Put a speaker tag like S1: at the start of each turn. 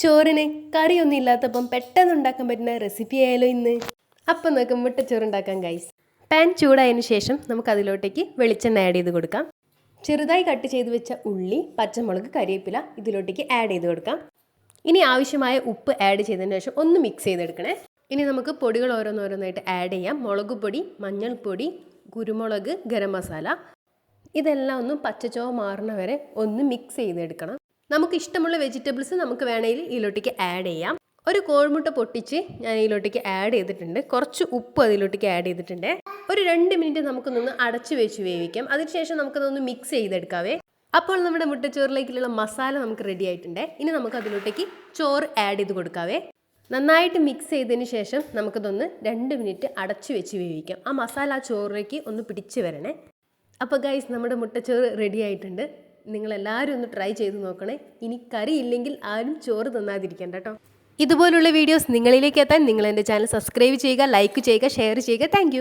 S1: ചോറിന് കറിയൊന്നും ഇല്ലാത്തപ്പം പെട്ടെന്ന് ഉണ്ടാക്കാൻ പറ്റുന്ന റെസിപ്പി ആയാലോ ഇന്ന്? അപ്പം നമുക്ക് മുട്ടച്ചോറ് ഉണ്ടാക്കാം ഗൈസ് പാൻ ചൂടായതിനു ശേഷം നമുക്ക് അതിലോട്ടേക്ക് വെളിച്ചെണ്ണ ആഡ് ചെയ്ത് കൊടുക്കാം. ചെറുതായി കട്ട് ചെയ്ത് വെച്ച ഉള്ളി പച്ചമുളക് കരിവേപ്പില ഇതിലോട്ടേക്ക് ആഡ് ചെയ്ത് കൊടുക്കാം. ഇനി ആവശ്യമായ ഉപ്പ് ആഡ് ചെയ്തതിന് ശേഷം ഒന്ന് മിക്സ് ചെയ്തെടുക്കണേ. ഇനി നമുക്ക് പൊടികൾ ഓരോന്നോരോന്നായിട്ട് ആഡ് ചെയ്യാം. മുളക് പൊടി മഞ്ഞൾപ്പൊടി കുരുമുളക് ഗരം മസാല. ഇതെല്ലാം ഒന്ന് പച്ചച്ചോ മാറുന്ന വരെ ഒന്ന് മിക്സ് ചെയ്തെടുക്കണം. നമുക്ക് ഇഷ്ടമുള്ള വെജിറ്റബിൾസ് നമുക്ക് വേണമെങ്കിൽ ഇതിലോട്ടേക്ക് ആഡ് ചെയ്യാം. ഒരു കോഴിമുട്ട പൊട്ടിച്ച് ഞാൻ ഇതിലോട്ടേക്ക് ആഡ് ചെയ്തിട്ടുണ്ട്. കുറച്ച് ഉപ്പ് അതിലോട്ടേക്ക് ആഡ് ചെയ്തിട്ടുണ്ട്. ഒരു രണ്ട് മിനിറ്റ് നമുക്കൊന്ന് അടച്ചു വെച്ച് വേവിക്കാം. അതിനുശേഷം നമുക്കതൊന്ന് മിക്സ് ചെയ്തെടുക്കാവേ. അപ്പോൾ നമ്മുടെ മുട്ടച്ചോറിലേക്കുള്ള മസാല നമുക്ക് റെഡി ആയിട്ടുണ്ട്. ഇനി നമുക്ക് അതിലോട്ടേക്ക് ചോറ് ആഡ് ചെയ്ത് കൊടുക്കാവേ. നന്നായിട്ട് മിക്സ് ചെയ്തതിന് ശേഷം നമുക്കതൊന്ന് രണ്ട് മിനിറ്റ് അടച്ചു വെച്ച് വേവിക്കാം. ആ മസാല ആ ചോറിലേക്ക് ഒന്ന് പിടിച്ച് വരണേ. അപ്പോൾ ഗൈസ് നമ്മുടെ മുട്ടച്ചോറ് റെഡി ആയിട്ടുണ്ട്. നിങ്ങളെല്ലാവരും ഒന്ന് ട്രൈ ചെയ്ത് നോക്കണേ. ഇനി കറി ഇല്ലെങ്കിൽ ആരും ചോറ് തന്നാതിരിക്കണ്ട കേട്ടോ. ഇതുപോലുള്ള വീഡിയോസ് നിങ്ങളിലേക്ക് എത്താൻ നിങ്ങൾ എന്റെ ചാനൽ സബ്സ്ക്രൈബ് ചെയ്യുക ലൈക്ക് ചെയ്യുക ഷെയർ ചെയ്യുക. താങ്ക്